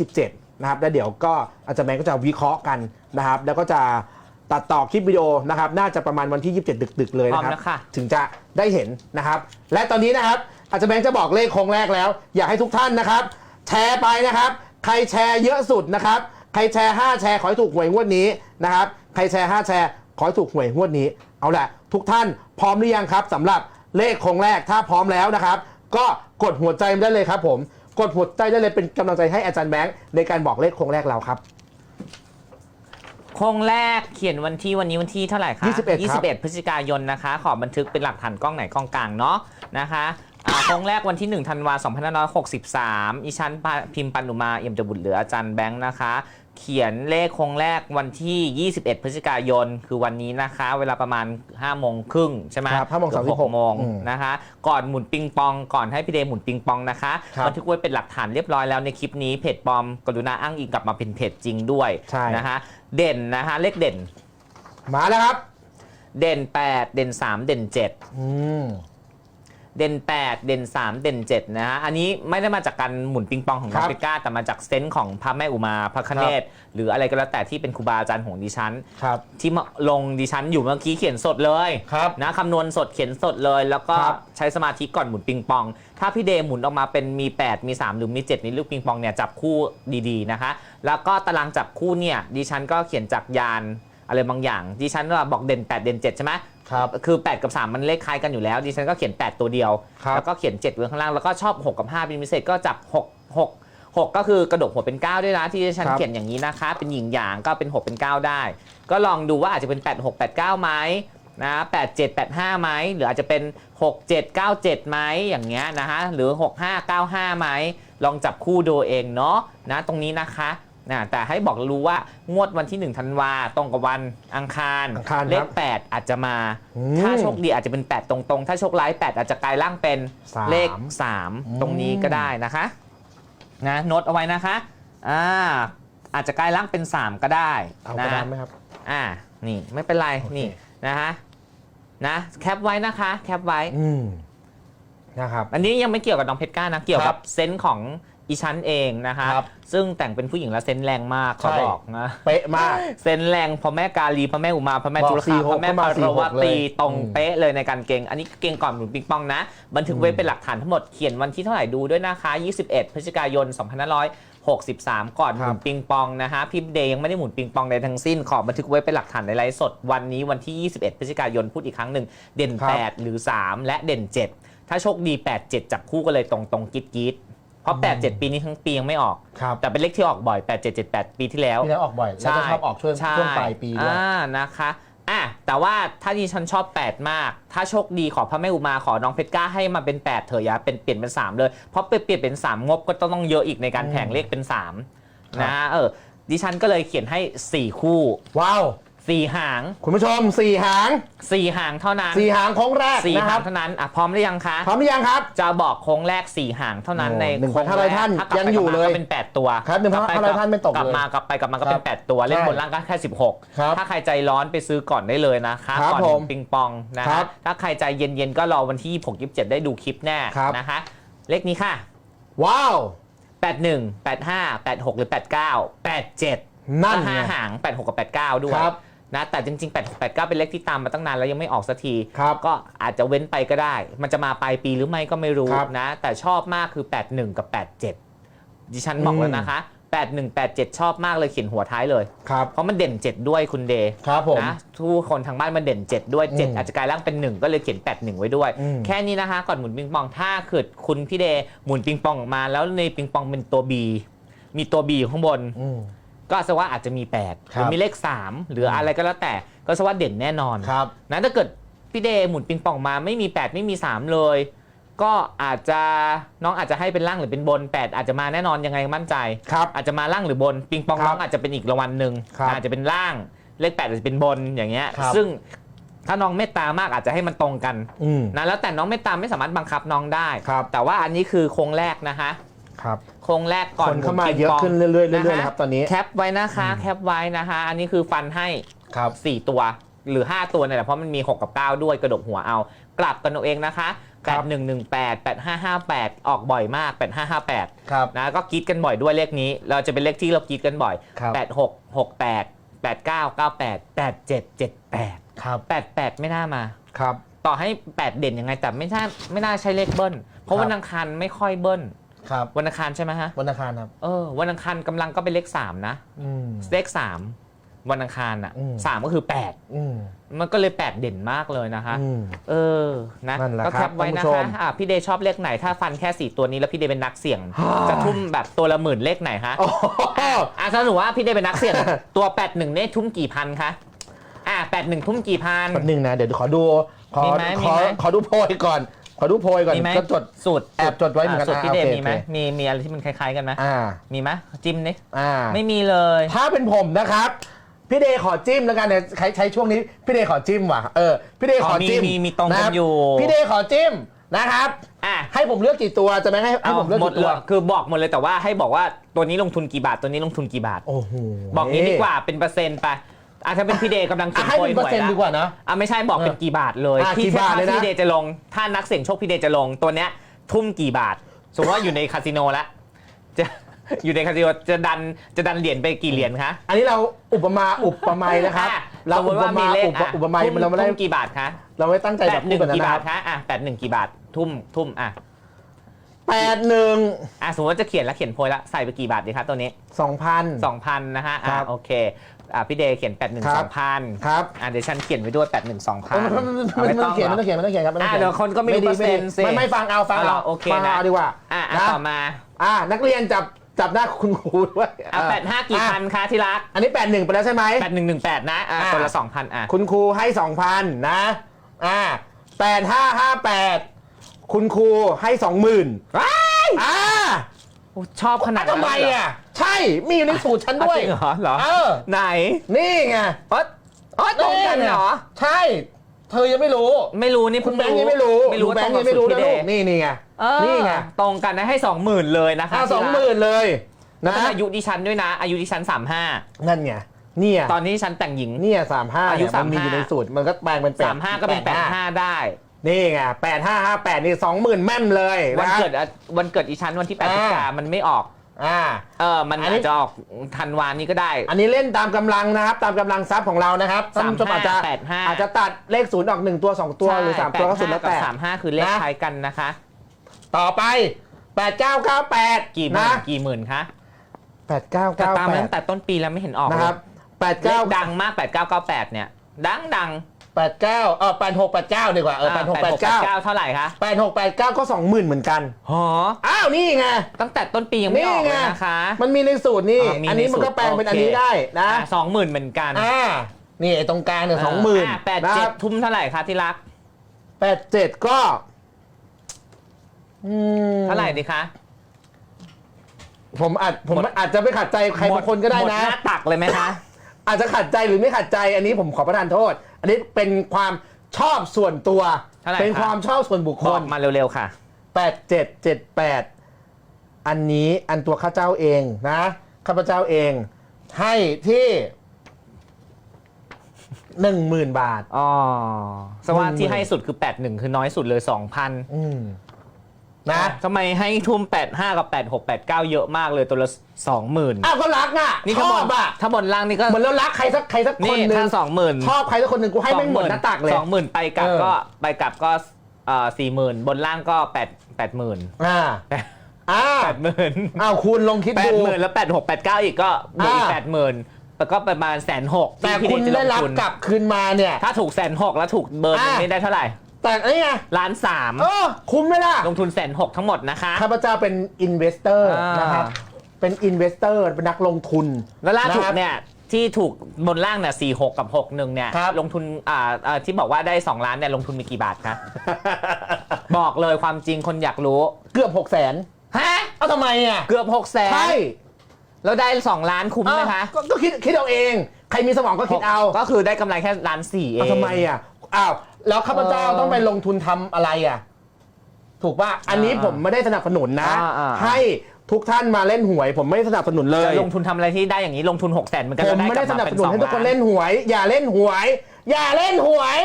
27 นะครับ แล้วเดี๋ยวก็อาจารย์แบงก์ก็จะวิเคราะห์กันนะครับ แล้วก็จะตัดต่อคลิปวิดีโอนะครับ น่าจะประมาณวันที่ 27 ดึก ๆ เลยนะครัพร้อมแล้วค่ะ ถึงจะได้เห็นนะครับ และตอนนี้นะครับ อาจารย์แบงค์จะบอกเลขโครงแรกแล้ว อยากให้ทุกท่านนะครับ แชร์ไปนะครับ ใครแชร์เยอะสุดนะครับ ใครแชร์ 5 แชร์ขอให้ถูกหวยงวดนี้นะครับ ใครแชร์ 5 แชร์ขอให้ถูกหวยงวดนี้ เอาละทุกท่านพร้อมหรือยังครับสำหรับเลขโครงแรกถ้าพร้อมแล้วนะครับ ก็กดหัวใจได้เลยครับผม กดหัวใจได้เลยเป็นกำลังใจให้อาจารย์แบงค์ในการบอกเลขโครงแรกเราครับ โครงแรกเขียนวันที่วันนี้วันที่เท่าไหร่คะ21ครับ 21 พฤศจิกายนนะคะ ขอบันทึกเป็นหลักฐานกล้องไหนกล้องกลางเนาะนะคะอ่าโครงแรกวันที่1ธันวา2563 อีชั้นพิมพ์ปันอุมาเอี่ยมจะบุตรเหลืออาจารย์แบงค์นะคะเขียนเลขโครงแรกวันที่ 21 พฤศจิกายน คือวันนี้นะคะ เวลาประมาณ5โมงครึ่งใช่ไหมครับ5โมงเกือบ36 6โมงอืมนะคะ ก่อนหมุนปิงปอง ก่อนให้พี่เดย์หมุนปิงปองนะคะครับบันทึกไว้เป็นหลักฐานเรียบร้อยแล้วในคลิปนี้เพจปลอมกรุณาอ้างอิงกลับมาเป็นเพจจริงด้วยใช่นะคะ เด่นนะคะ เลขเด่น มาแล้วครับ เด่น 8 เด่น 3 เด่น7อืม เด่น 8 เด่น 3 เด่น 7 นะฮะ อันนี้ไม่ได้มาจากการหมุนปิงปองของครัน้อบงเปก้า แต่มาจากเซนส์ของพระแม่อุมาพระคเนศหรืออะไรก็แล้วแต่ที่เป็นครูบาอาจารย์ของดิฉัน ครับ ที่มาลงดิฉันอยู่เมื่อกี้เขียนสดเลยครับนะคำนวณสดเขียนสดเลย แล้วก็ครับใช้สมาธิก่อนหมุนปิงปอง ถ้าพี่เดย์หมุนออกมาเป็นมี 8 มี 3 หรือมี7ในลูกปิงปองเนี่ยจับคู่ดีๆนะคะ แล้วก็ตารางจับคู่เนี่ยดิฉันก็เขียนจากยานอะไรบางอย่างดิฉันว่าบอกเด่น 8 เด่น 7 ใช่ไหม ครับ คือ 8 กับ 3 มันเลขคล้ายกันอยู่แล้วดิฉันก็เขียน 8 ตัวเดียว ครับแล้วก็เขียน 7 ไว้ข้างล่าง แล้วก็ชอบ 6 กับ 5 เป็นพิเศษก็จับ 6 6 6 ก็คือกระดกหัวเป็น 9 ด้วยนะ ที่ดิฉันครับ เขียนอย่างนี้นะคะ เป็นหญิงหยางก็เป็น 6 เป็น 9 ได้ ก็ลองดูว่าอาจจะเป็น 8 6 8 9ไหมนะ8 7 8 5ไหมหรืออาจจะเป็น 6 7 9 7ไหมอย่างเงี้ยนะฮะหรือ 6 5 9 5ไหมลองจับคู่ดูเองเนาะนะตรงนี้นะคะ นะแต่ให้บอกรู้ว่างวดวันที่ 1 ธันวาตรงกับวันอังคารอังคารครับเลข8 อาจจะมา อืมถ้าโชคดีอาจจะเป็น 8 ตรงๆ ถ้าโชคร้าย 8 อาจจะกลายร่างเป็นสามเลข อืม 3 ตรงนี้ก็ได้นะคะนะโน้ตเอาไว้นะคะอ่าอาจจะกลายร่างเป็น 3 ก็ได้เอากนะระดานไหมครับ อ่านี่ไม่เป็นไรโอเค นี่นะฮะนะแคปไว้นะคะแคปไว้ อืมนะครับ อันนี้ยังไม่เกี่ยวกับน้องเพชรก้านะ เกี่ยวครักับบเซนส์ของ อีชั้นเองนะคะครับ ซึ่งแต่งเป็นผู้หญิงแล้วเซนส์แรงมากเขาใช่บอกนะเป๊ะมาก เซนแรงพระแม่กาลีพระแม่อุมาพระแม่บอกจุลสี่คาหพกระแม่ก็มาปารสี่หกวตีเลยตรงอืม เป๊ะเลยในการเก่งอันนี้เก่งก่อนหมุนปิงปองนะ บันทึกไว้เป็นหลักฐานทั้งหมดเขียนวันที่เท่าไหร่ดูด้วยนะคะ 21 พฤศจิกายน 2563 ก่อนหครับมุนปิงปองนะคะพี่เดย์ยังไม่ได้หมุนปิงปองใดทั้งสิ้น ขอบันทึกไว้เป็นหลักฐานในไลฟ์สดวันนี้วันที่ 21 พฤศจิกายนพูดอีกครั้งหนึ่งเด่น8หรือ 3 และเด่น 7 ถ้าโชคดี 8 7 จับคู่กันเลยตรงตรงๆกิ๊ดกิ๊ด เพราะ 8 7 ปีนี้ทั้งปียังไม่ออก ครับแต่เป็นเลขที่ออกบ่อย 8 7 7 8 ปีที่แล้วพี่แล้วออกบ่อยแล้วก็ชอบออกช่วงใช่ช่วงปลายปีด้วย อ่านะคะอะแต่ว่าถ้าที่ฉันชอบ 8 มาก ถ้าโชคดีขอพระแม่อุมาขอน้องเพชรกล้าให้มาเป็น 8 เถอะอย่าเป็นเปลี่ยนเป็น 3 เลย เพราะเปลี่ยนเป็น 3 งบก็ต้องเยอะอีกในการอืมแผงเลขเป็นครับ3นะเออดิฉันก็เลยเขียนให้ 4 คู่ ว้าว 4หางคุณผู้ชมสี่หาง4หางเท่านั้นสี่หางโค้งแรกสี่นะคหารังบเท่านั้นอะพร้อมหรือยังคะพร้อมหรือยังครับ จะบอกโค้งแรก4หางเท่านั้นโอ้ใน1,500โค้งแรกท่านถ้ากลับยังไปอยู่กบมาเลยก็เป็น8ตัวครับ1,500กลับปท่านไม่ตกกลับเลยมากลับไปกลับมาก็เป็นครับ8ตัวเล่นใช่บนล่างก็แค่16ครับถ้าใครใจร้อนไปซื้อก่อนได้เลยนะคะครับก่อนผมปิงปองนะครัฮะบถ้าใครใจเย็นๆก็รอวันที่26 27 ได้ดูคลิปแน่ครับ นะคะเลขนี้ค่ะ ว้าว 81 85 86 หรือ 89 87นั่นก็ไงห้าหาง 86 กับ 89 ด้วย ครับ นะแต่จริงๆ86 89 เป็นเลขที่ตามมาตั้งนานแล้วยังไม่ออกสักทีครับก็อาจจะเว้นไปก็ได้ มันจะมาปลายปีหรือไม่ก็ไม่รู้ครับนะ แต่ชอบมากคือ 81 กับ 87 ดิฉันบอกแล้วนะคะ 81 87 ชอบมากเลยเขียนหัวท้ายเลย ครับเพราะมันเด่น 7 ด้วยคุณเดย์ครับผม นะทุกคนทางบ้านมันเด่น 7 ด้วย อืม7 อาจจะกลายร่างเป็น 1 ก็เลยเขียน 81 ไว้ด้วย อืม แค่นี้นะคะ ก่อนหมุนปิงปองถ้าเกิดคุณพี่เดย์หมุนปิงปองออกมา แล้วในปิงปองเป็นตัว B มีตัว B อยู่ข้างบน อืม ก็แสดงว่าอาจจะมี 8หครัรืบอมีเลข 3 หรืออะไรก็แล้วแต่ก็แสดงว่าเด่นแน่นอนครับนะถ้าเกิดพี่เดย์หมุนปิงปองมาไม่มี 8 ไม่มี 3 เลย ก็อาจจะน้องอาจจะให้เป็นล่างหรือเป็นบน 8 อาจจะมาแน่นอนยังไงมั่นใจ ครับ อาจจะมาล่างหรือบนปิงปองครับน้องอาจจะเป็นอีกรางวัลหนึ่งครับอาจจะเป็นล่างเลข8อาจจะเป็นบนอย่างเงี้ยครับ ซึ่งถ้าน้องเมตตามากอาจจะให้มันตรงกัน อืม นะแล้วแต่น้องเมตตาไม่สามารถบังคับน้องได้ ครับแต่ว่าอันนี้คือโครงแรกนะคะ ครับ โครงแรกก่อนคนเข้ามาหปิงเยอะปงขึ้นเรื่อยๆเรื่อยๆนะนะครับตอนนี้แคปไว้นะคะ แคปไว้นะคะ อันนี้คือฟันให้ครับ4ตัวหรือ 5 ตัวเนี่ยแหละเพราะมันมี 6 กับ 9 ด้วยกระดกหัวเอา กลับกันเอาเองนะคะครับ8118 8558 ออกบ่อยมาก 8558ครับนะก็กรีดกันบ่อยด้วยเลขนี้ เราจะเป็นเลขที่เรากรีดกันบ่อยครับ86 68 89 98 87 78ครับ88 ไม่น่ามาครับต่อให้ 8 เด่นยังไงแต่ไม่น่าไม่น่าใช่เลขเบิ้ลเพราะครับวันอังคารไม่ค่อยเบิ้ล ครับวันอังคารใช่ไหมฮะวันอังคารครับเออวันอังคารกำลังก็เป็นเลข3นะอืม เลข3วันอังคารอะอืม สามก็คืออืม8มันก็เลย8เด่นมากเลยนะคะ อืม เออ นะนั่นแหละก็คแครับปไว้นะท่านผู้ชคะม อะพี่เดย์ชอบเลขไหน ถ้าฟันแค่ 4 ตัวนี้แล้วพี่เดย์เป็นนักเสี่ยงฮ่าจะทุ่มแบบตัวละหมื่นเลขไหนคะโอ้โหอะอะสรุปว่าพี่เดย์เป็นนักเสี่ยง ตัว 81เนี่ยทุ่มกี่พันคะ อะ81 ทุ่มกี่พัน แป๊บนึงนะ เดี๋ยวขอดู ขอมีไหมมีขอไหม ขอดูโพยก่อน ขอดูโพยก่อนมีไหมก็จด สูตรแอบจดไว้เหมือนกันสูตรอะพี่เดย์โอเคมีไหมโอเค มีมีอะไรที่มันคล้ายๆกันไหมอ่ามีไหมจิ้มนี่อ่าไม่มีเลยถ้าเป็นผมนะครับ พี่เดย์ขอจิ้มแล้วกันเนี่ยใช้ใช้ช่วงนี้พี่เดย์ขอจิ้มว่ะเออพี่เดย์ขอจิ้มอ๋อมีมีมีตรงกันะคบอยู่พี่เดย์ขอจิ้มนะครับ อะให้ผมเลือกกี่ตัวจะไหมให้ให้ผมเลือกหมดกี่เลตัวยคือบอกหมดเลยแต่ว่าให้บอกว่าตัวนี้ลงทุนกี่บาทตัวนี้ลงทุนกี่บาท โอ้โห บอกงี้ดีกว่าเป็นเปอร์เซ็นต์ไป อะถ้าเป็นพี่เดย์กำลังเก็อะบให้โพยเป็นหเปอวร์ยเซ็นต์ละดีกว่านะอะไม่ใช่บอกเป็นกี่บาทเลยอะที่กี่บาทเลยนะ พี่เดย์จะลง ถ้านักเสี่ยงโชคพี่เดย์จะลงตัวเนี้ยทุ่มกี่บาท สมมติว่าอยู่ในคาสิโนแล้วจะอยู่ในคาสิโนจะดันจะดันเหรียญไปกี่เหรียญคะอันนี้เราอุปมาอุปไมยนะครับ อ่เราสมมอุติปว่ามามีเลขอุปอะอุปไมยทุ่เราไม่ได้ทุ่มกี่บาทคะเราไม่ตั้งใจแปแบดบหพูนึ่ดงแบบนั้นกี่นะบาคทรับคะอะแปดหนึ่งกี่บาททุ่มทุ่มอะแปดหนึ่งอะสมมติว่าจะเขียนแล้วเขียนโพยละใส่ไปกี่บาทดีคะตัวนี้ สองพันสองพันนะฮะครัอะบโอเค อะพี่เดย์เขียนแปดหนึ่งครัสบองพันครับอะเดี๋ยวฉันเขียนไว้ด้วยแปดหนึ่งสองพันไม่ไม่ไม่ต้องเขียนไม่ต้องเขียนไม่ต้องเขียนครับไม่ต้องอะเขียนเดี๋ยวคนก็ไม่รู้เปอร์เซ็นต์สิไม่ไม่ฟังเอาฟังเอาเหรเอาอโอเคฟังนะเอาดีกว่าอะอะนะต่อมาอ่านักเรียนจับจับหน้าคุณครูด้วยอะแปดห้ากี่พันคะที่รัก อันนี้แปดหนึ่งไปแล้วใช่ไหมแปดหนึ่งหนึ่งแปดนะอะอะคนละสองพันอะคุณครูให้สองพันนะอ่าแปดห้าห้าแปดคุณครูให้สองหมื่นว้ายอ่า โอ้ชอบขนาดนั้นทำไมเลยเหรอะ ใช่ มีอยู่ในสูตรฉันอะด้วย จริงเหรอเหรอเออ ไหนนี่ไงเอยเอยตรงกันเหรอ ใช่ เธอยังไม่รู้ ไม่รู้นี่คุเพิ่ณแบงค์ยังไม่รู้ไม่รู้คุณแบงค์ตยังไม่รู้กับนะสูตลูพี่กเดย์นี่นี่ไงเออนี่ไงตรงกันนะให้สองหมื่นเลยนะคะอ่าที่สองรักหมื่นเลยนะเป็นอายุดิฉันด้วยนะ อายุดิฉันสามห้านั่นไงเนี่ยตอนนี้ฉันแต่งหญิง เนี่ยสามห้าอายุมันมีอยู่35ในสูตรมันก็แปลงเป็นสามห้าก็เป็นแปดห้าได้ นี่ไงแปดห้าห้าแปดนี่สองหมื่นแม่มเลยวันนะเกิดอะวันเกิดดิฉันวันที่แปดพฤศจิกาอ่ามันไม่ออก อ่า เออ มันอันนี้ อาจจะออกธันวานี้ก็ได้ อันนี้เล่นตามกำลังนะครับ ตามกำลังทรัพย์ของเรานะครับท่านผู้ชมอาจจะแปดห้า อาจจะตัดเลขศูนย์ออกหนึ่งตัวสองตัวหรือสามตัวก็สุดแล้วแต่ สามห้าคือเลขนะ คล้ายกันนะคะ ต่อไปแปดเก้าเก้าแปดกี่หมื่นะนกี่หมื่นคะแปดเก้าแต่เก้าตามแปมาดตั้งแต่ต้นปีแล้วไม่เห็นออกนะครับแปดเลเก้า ขดังมาก 8998 เนี่ย ดังดัง แปดเก้าเออแปดหกแปดเก้าดีกว่าเออแปดหกแปดเก้า8689เท่าไหร่คะแปดหกแปดเก้าก็สองหมื่นเหมือนกันหออ้าวนี่ไงตั้งแต่ต้นปียังไม่ออกเลยนะคะ มันมีในสูตรนี่อ๋อมีอันนี้มันก็ในสูตรแปลงเป็นโอเคอันนี้ได้นะสองหมื่นเหมือนกันอ่านี่ไอ้ตรงกลางเนี่ยสองหมื่นแปดเจ็ดทุ่มเท่าไหร่คะที่รักแปดเจ็ดก็อืมเท่าไหร่ดีคะผมอาจผมหมดอาจจะไปขัดใจใครบางคนก็ได้หมนะหน้าตักเลยไหมคะอาจจะขัดใจหรือไม่ขัดใจอันนี้ผมขอประทานโทษ อันนี้เป็นความชอบส่วนตัว เท่าไหร่เป็นครับความชอบส่วนบุคคบอล กมาเร็วๆค่ะ แปดเจ็ดเจ็ดแปดอันนี้อันตัวข้าเจ้าเองนะข้าพเจ้าเอง ให้ที่หนึ่งหมื่นบาท อ๋อสว่าหนึ่งหมื่นที่ให้สุดคือ 81 คือน้อยสุดเลย 2,000 อืม นะทำไมให้ทุ่ม 85 กับ 86 89 เยอะมากเลยตัวละ 20,000 อ้าวก็รักอะนี่ชถ้าบอนบอะถ้าบนล่างนี่ก็เหมือนเรารักใครสักใครสักคนี่นหนึ่งถ้าสองหมื่นชอบใครสักคนหนึ่งกูให้แม่งหมดหน้าตักเลย สองหมื่นไปกลับเออ ก็ไปกลับก็สี่หมื่นบนล่างก็แปดแปดหมื่นอ่าอ่าแปดหมื่นอ้าวคุณลองคิดแปดดู หมื่นแล้วแปดหกแปดเก้าอีกก็บวกอีกอ่า แปดหมื่นแล้วก็ประมาณแสนหกแต่คุณได้รับกลับคืนมาเนี่ย ถ้าถูกแสนหกแล้วถูกเบอร์หนึงอ่า นี่ได้เท่าไหร่ แต่ไอ้ไงล้านสามเออคุ้มไหมล่ะลงทุนแสนหกทั้งหมดนะคะข้าพเจ้าเป็นอินเวสเตอร์อ่านนะครับเป็นอินเวสเตอร์เป็นนักลงทุน แล้วล่าสุดนะครับเนี่ยที่ถูกบนล่างเนี่ยสี่หกกับหกหนึ่งเนี่ยครับลงทุนอ่าอ่าที่บอกว่าได้สองล้านเนี่ยลงทุนมีกี่บาทคะบอกเลยความจริงคนอยากรู้เกือบหกแสนฮะเอาทำไมอะเกือบหกแสนใช่แล้วได้ 2 ล้านคุ้มไหมคะอ้าวก็ก็คิดคิดเอาเอง ใครมีสมองก็คิดเอา ก็คือได้กำไรแค่ล้านสี่เอเอางทำไมอะอ้าว แล้วข้าพเจ้าต้องไปลงทุนทำอะไรอะ ถูกป่ะอันนี้ผมไม่ได้สนับสนุนนะให้ทุกท่านมาเล่นหวย ผมไม่สนับสนุนเลยจะลงทุนทำอะไรที่ได้อย่างนี้ลงทุน6กแสนมันก็ผจะมได้ไม่ได้สนับสนุนให้ทุกคนเล่นหวย อย่าเล่นหวย อย่าเล่นหวย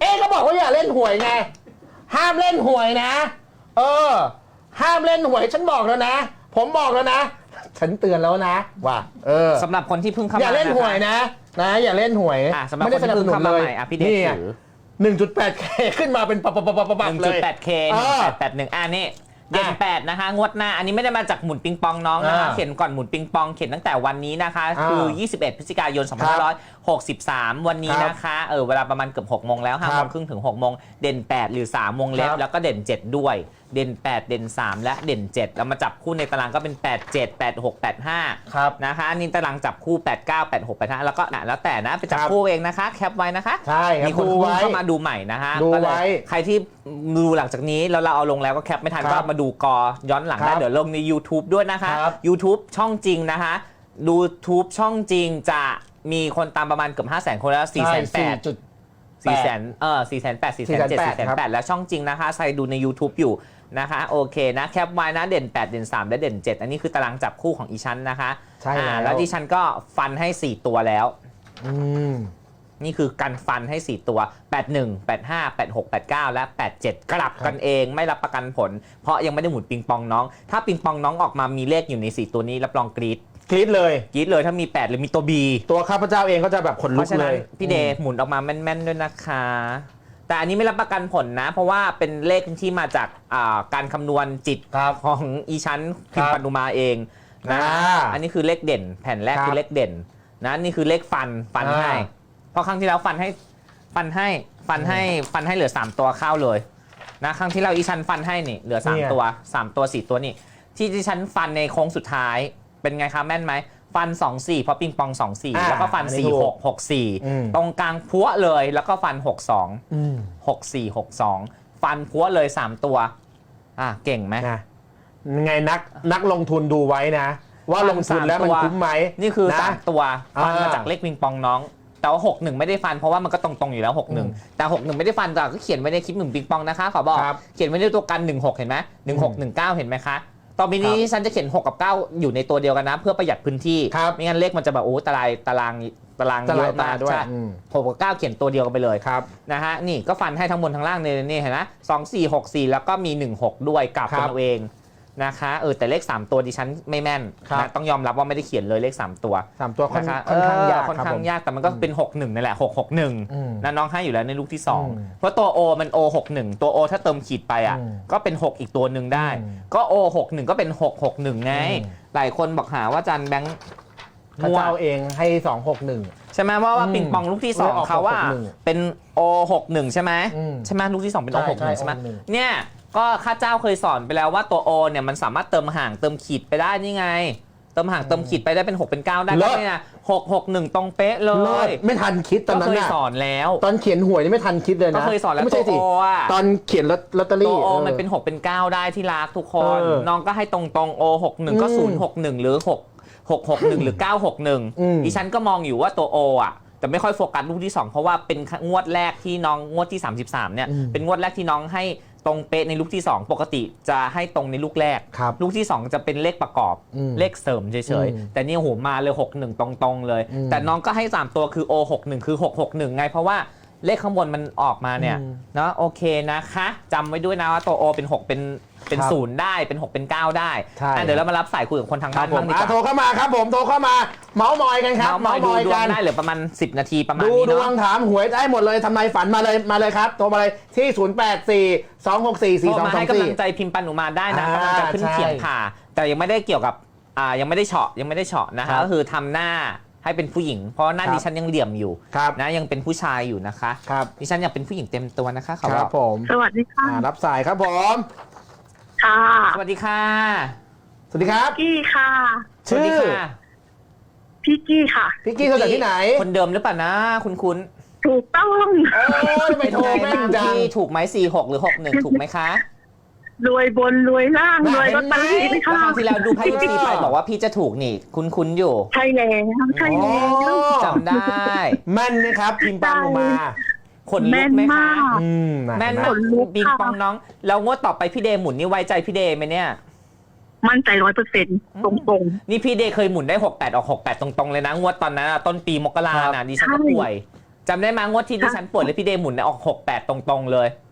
เอ๊ะก็บอกว่าอย่าเล่นหวยไง ห้ามเล่นหวยนะ เออ ห้ามเล่นหวยฉันบอกแล้วนะ ผมบอกแล้วนะ ฉันเตือนแล้วนะว่าเออ สำหรับคนที่เพิ่งเข้ามาอย่าเล่นหวยนะ นะ อย่าเล่นหวยไม่ได้สนับสนุนเลยพี่เดนี่อ 1.8K ขึ้นมาเป็นปับปับปับปับเลย 1.8K อ่า 1.881อ่านี้เดือนแปดนะคะ งวดหน้า อันนี้ไม่ได้มาจากหมุนปิงปองน้องนะคะเขียนก่อนหมุนปิงปอง เขียนตั้งแต่วันนี้นะคะ คือ 21 พฤศจิกายน 2563 วันนี้ครับนะคะเออเวลาประมาณเกือบ6โมงแล้ว5ครัโมบงครึ่งถึง6โมงเด่น 8 หรือ3วงเล็บครับ แล้วก็เด่น 7 ด้วย เด่น 8 เด่น 3 และเด่น 7 เรามาจับคู่ในตารางก็เป็น 8 7 8 6 8 5 ครับ นะคะอันนี้ตารางจับคู่ 8 9 8 6 8 5 แล้วก็อะแล้วแต่นะไปจับครับ คู่เองนะคะ แคปไว้นะคะ ใช่ครับมีคนดูเพิ่งไว้ เข้ามาดูใหม่นะฮะดูก็เลยไว้ใครที่ดูหลังจากนี้แล้วเราเอาลงแล้วก็แคปไม่ทันคก็รับมาดูกอย้อนหลังครัได้บเดี๋ยวลงใน YouTube ด้วยนะคะ ครับ YouTube ช่องจริงนะคะดู YouTube ช่องจริงจะ มีคนตามประมาณเกือบ5 0 0 0 0 0คนแล้ว4 8 0 0 0 จุด สี่แสนเออสี่แสนแปดสี่แสนเจ็ดสี่แสนครับแปดแล้วช่องจริงนะคะใครดูใน YouTube อยู่นะคะ โอเคนะ แคปไว้นะ เด่น 8 เด่น 3 และเด่น 7 อันนี้คือตารางจับคู่ของอีชั้นนะคะใช่อ่าแล้วแล้วดิฉันก็ฟันให้ 4 ตัวแล้ว อืม นี่คือการฟันให้ 4 ตัว 81 85 86 89 และ 87 กลับกันเองไม่รับประกันผล เพราะยังไม่ได้หมุนปิงปองน้อง ถ้าปิงปองน้องออกมามีเลขอยู่ใน 4 ตัวนี้รับรองกรีด กรี๊ดเลย กรีดเลยถ้ามี 8 หรือมีตัว B ตัวข้าพเจ้าเองก็จะแบบขนเพลุกราะฉะเลนั้นยพี่เดย์หมุนออกมาแม่นๆด้วยนะคะ แต่อันนี้ไม่รับประกันผลนะ เพราะว่าเป็นเลขที่มาจากอ่าการคำนวณจิตครับ ของอีชั้นพิมครัพ์บปนุมาเองนะอ่าอันนี้คือเลขเด่น แผ่นแรกครับคือเลขเด่นนะนี่คือเลขฟันฟันอ่า ให้เพราะครั้งที่แล้วฟันให้ฟันให้ฟันให้ฟันให้เหลือ 3 ตัวเข้าเลยนะครั้งที่เราอีชั้นฟันให้นี่เหลือ 3 ตัว 3 ตัว 4 ตัวนี่ที่ดิฉันฟันในโค้งสุดท้าย เป็นไงคะแม่นไหม ฟัน 2 4 เพราะปิงปอง2อ่า4แล้วก็ฟัน อันนี้4ถูก6 6 อืม 4 ตรงกลางพัวเลยแล้วก็ฟัน 6 2 อืม6 4 6 2 ฟันพัวเลย 3 ตัวอะเก่งไหม นะไงนักนักลงทุนดูไว้นะ ว่าลงทุนแล้วมันฟันสามตัวคุ้มไหมนี่คือนะ3ตัวฟันมาอ่าจากเลขปิงปองน้อง แต่ว่า6 1ไม่ได้ฟันเพราะว่ามันก็ตรงๆอยู่แล้ว6อืม1แต่6 1ไม่ได้ฟันแต่ก็เขียนไว้ในคลิปหนึ่งปิงปองนะคะขอบอก ครับเขียนไว้ในตัวกัน1 6เห็นไหม1 6 1 9เห็นไหมคะ ต่อไปนี้ครับฉันจะเขียน 6 กับ 9 อยู่ในตัวเดียวกันนะ เพื่อประหยัดพื้นที่ ครับไม่งั้นเลขมันจะแบบโอ้ตารางตารางตารางตเยลาดอะมามากด้วยใช่อืม หกกับเก้าเขียนตัวเดียวกันไปเลยครับ นะฮะนี่ก็ฟันให้ทั้งบนทั้งล่างเลยนี่เห็นไหมสองสี่หกสี่แล้วก็มีหนึ่งหกด้วยกลับครักับนเอาเอง นะคะเออแต่เลข 3 ตัวดิฉันไม่แม่นครับนะต้องยอมรับว่าไม่ได้เขียนเลยเลข 3 ตัวสามตัวค่อนนะคะค่อนข้างยากเออค่อนครับข้าผงม ยากแต่มันก็เป็น 6 1นั่นแหละ 6 6 อืม1นะน้องให้อยู่แล้วในลูกที่ อืม2 เพราะตัว O มัน O 6 1ตัว O ถ้าเติมขีดไปอะอืมก็เป็น 6 อีกตัวหนึ่งได้ อืมก็ O 6 1ก็เป็น 6 6 1ไง อืม หลายคนบอกหาว่าจันแบงค์ข้ามั่ว เจ้าเองให้สองหกหนึ่ง ใช่ไหมว่าว่าอืมปิงปองลูกที่เออออก2เขาว่า661เป็น O 6 1ใช่ไหมอืมใช่ไหมลูกที่2เป็น O ใช่6 1ใช่ไหมใช่ O61 เนี่ย ก็ข้าเจ้าเคยสอนไปแล้วว่าตัว O เนี่ยมันสามารถเติมห่างเติมขีดไปได้นี่ไง เติมห่างเติมขีดไปได้เป็น 6 เป็น 9 ได้เลิก็ศ เนี่ยนะ6 6 1ตรงเป๊ะเลเลิศยไม่ทันคิดตอนก็นั้นเคยน่ะสอนแล้ว ตอนเขียนหวยนี่ไม่ทันคิดเลยก็นะเคยสอนแล้วไม่ตัใช่วสิโออะตอนเขียนลอตลอตเตอตัรี่วโอเออมันเป็น6เป็น 9 ได้ที่รักทุกคน เออน้องก็ให้ตรงตรงโอ6 1ก็อืม0 6 1หรือ6 6 6 1หรือ9 6อืม1ดิฉันก็มองอยู่ว่าตัวโออะแต่ไม่ค่อยโฟกัสลูกที่ 2 เพราะว่าเป็นงวดแรกที่น้องงวดที่ 33เนี่ยอืมเป็นงวดแรกที่น้องให้ ตรงเป๊ะในลูกที่ 2 ปกติจะให้ตรงในลูกแรก ครับลูกที่ 2 จะเป็นเลขประกอบอืมเลขเสริมเฉยอืมๆ แต่นี่โหมาเลย 6 1 ตรงๆเลย อืมแต่น้องก็ให้ 3 ตัวคือ O 6 1 คือ 6 6 1 ไง เพราะว่า เลขข้างบนมันออกมาเนี่ยอืม เนาะโอเคนะคะจำไว้ด้วยนะว่าตัว O เป็น 6 เป็นเป็นครับศูนย์ได้เป็น 6 เป็น 9 ได้ใช่ อะเดี๋ยวเรามารับสายคุยกับคนทางครับ้าบนผมบ้างดีกอะโทรว่าเข้ามาครับผมโทรเข้ามา เมาส์มอยกันครับ เมาส์มอยดูดวกังได้เหลือประมาณ 10 นาทีประมาณดูนี้ดวงเนาะถามหวยได้หมดเลยทำนายฝันมาเลยมาเลยครับ โทรมาเลยที่ 0 8 4 2 6 4 โทร4 มา2ให้กำลัง2ใจพิมพ์ปันหนูมาได้นะอ่ากำลังจะขึ้นใช่เขียงค่ะแต่ยังไม่ได้เกี่ยวกับอ่ายังไม่ได้เฉาะยังไม่ได้เฉาะนะครัคะบ ก็คือทำหน้า ให้เป็นผู้หญิง เพราะหน้าครับดิฉันยังเหลี่ยมอยู่4ครับนะยังเป็นผู้ชายอยู่นะคะครับ ดิฉันอยากเป็นผู้หญิงเต็มตัวนะคะเขาคบรัอบกผมสวัสดีค่ะอ่ารับสายครับผม ค่ะสวัสดีค่ะสวัสดีครับ กี้ค่ะ สวัสดีชื่อค่ะพี่กี้ค่ะ พี่กี้โทรจากที่ไหนคนเดิมหรือเปล่านะ คุณคุณถูกต้อง โอ้ยไม่โทรแม่งจังพี่ถูกไหมสี่หกหรือหกหนึ่งถูกไหมคะ รวยบนรวยล่างน่ะรวยก็ตอรี่เห็นไหมไหมแล้วคะครั้งที่แล้วดูไพ่ยิปซีไปบอกว่าพี่จะถูกนี่ คุณคุณอยู่ใช่แล้วใช่โอ้แล้ว จำได้ แม่นไหมครับ พิมพ์ปามลงมาขนลุกไหมแม่นคะมาก อืมะแม่นเห็หไหมมดขนลุกบิงค่ะ ปองน้อง แล้วงวดต่อไปพี่เดย์หมุนนี่ไว้ใจพี่เดย์ไหมเนี่ย มั่นใจร้อยเปอร์เซ็นต์ตรงนี่พี่เดย์เคยหมุนได้ 68 ออก 68 ตรงๆ เลยนะ งวดตอนนั้นอะต้นปีมกราครับน่ะดิฉันก็ใช่ป่วยจำได้ไหมงวดที่ดิฉันป่วยแล้วพี่เดย์หมุนได้ออก 68 ตรงๆ เลยๆ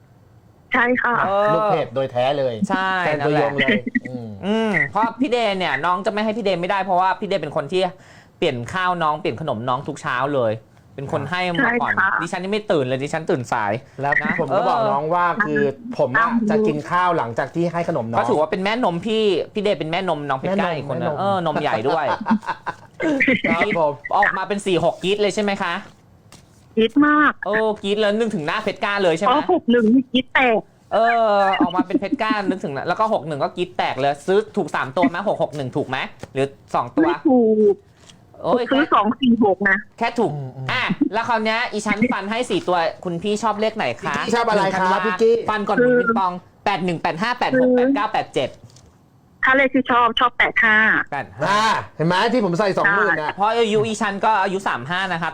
ใช่ค่ะ เออ ลูกเพจโดยแท้เลยใช่แฟนนั่ตัวนแหยละ งเลยอืม อืมเพราะพี่เดนเนี่ยน้องจะไม่ให้พี่เดนไม่ได้เพราะว่าพี่เดนเป็นคนที่เปลี่ยนข้าวน้องเปลี่ยนขนมน้องทุกเช้าเลย เป็นคนให้มาก่อนใช่ค่ะ ดิฉันยังไม่ตื่นเลยดิฉันตื่นสาย แล้วนะผมก็บอกเออ น้องว่าคือผมอะตามดูจะกินข้าวหลังจากที่ให้ขนมน้อง ก็ถือว่าเป็นแม่นมพี่พี่เดนเป็นแม่นมน้องเพชรก้าแม่นมอีกคนแม่นึนงม เออนมใหญ่ด้วย ครับผมออกมาเป็น4ี่หกกรีดเลยใช่ไหมคะ คิดมากโอ้กรีดแล้วนึกถึงหน้าเพชรก้าเลยใช่เพไหมราะหกหนึ่งนี่คิดแตกเออ ออกมาเป็นเพชรก้านึกถึงนะแล้วก็หกหนึ่งก็กรีดแตกเลยซื้อถูกสามตัวไหมหกหกหนึ่งถูกไหมหรือสองตัวไม่ถูกโอ้ยซื้อสองสี่หกนะแค่ถูก อืมอืมอะแล้วคราวเนี้ยอีชั้นฟันให้4ตัวคุณพี่ชอบเลขไหนคะพี่ชอบอะไรหนึ่งธันครับวาพี่กี้ ฟันก่อนหมุนปิงปอง8 1 8 5 8 6 8 9 8 7ถ้าเลขที่ชอบชอบแปดห้า8อ่าเห็นไหมที่ผมใส่สองหมื่นใช่อะ เพราะอายุอีชั้นก็อายุ 35 นะคะ